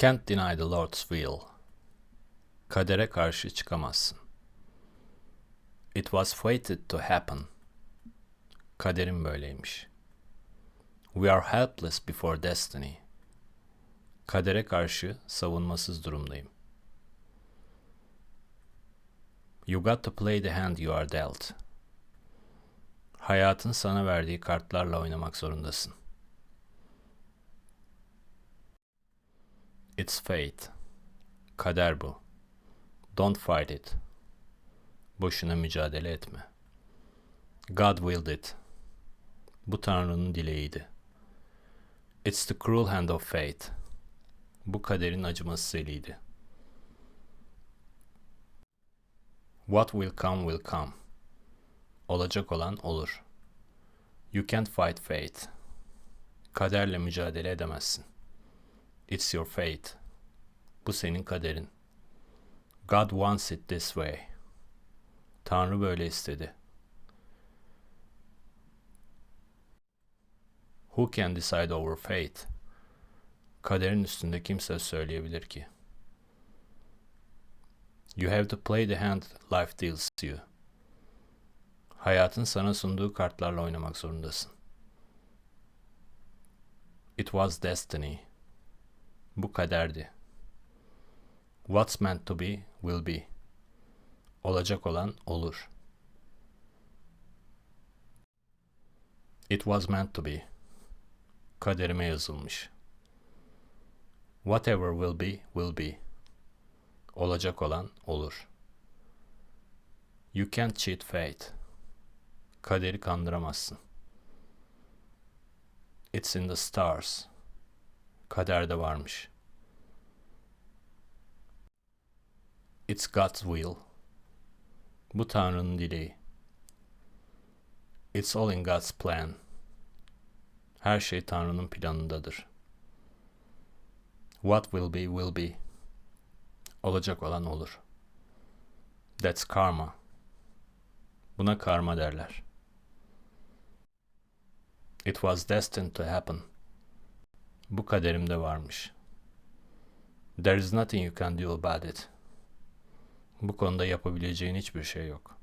Can't deny the Lord's will. Kadere karşı çıkamazsın. It was fated to happen. Kaderim böyleymiş. We are helpless before destiny. Kadere karşı savunmasız durumdayım. You got to play the hand you are dealt. Hayatın sana verdiği kartlarla oynamak zorundasın. It's fate. Kader bu. Don't fight it. Boşuna mücadele etme. God willed it. Bu Tanrı'nın dileğiydi. It's the cruel hand of fate. Bu kaderin acımasız eliydi. What will come will come. Olacak olan olur. You can't fight fate. Kaderle mücadele edemezsin. It's your fate. Bu senin kaderin. God wants it this way. Tanrı böyle istedi. Who can decide over fate? Kaderin üstünde kim söz söyleyebilir ki? You have to play the hand life deals you. Hayatın sana sunduğu kartlarla oynamak zorundasın. It was destiny. Bu kaderdi. What's meant to be will be. Olacak olan olur. It was meant to be. Kaderime yazılmış. Whatever will be will be. Olacak olan olur. You can't cheat fate. Kaderi kandıramazsın. It's in the stars. Kaderde varmış. It's God's will. Bu Tanrı'nın dileği. It's all in God's plan. Her şey Tanrı'nın planındadır. What will be will be. Olacak olan olur. That's karma. Buna karma derler. It was destined to happen. Bu kaderimde varmış. There is nothing you can do about it. Bu konuda yapabileceğin hiçbir şey yok.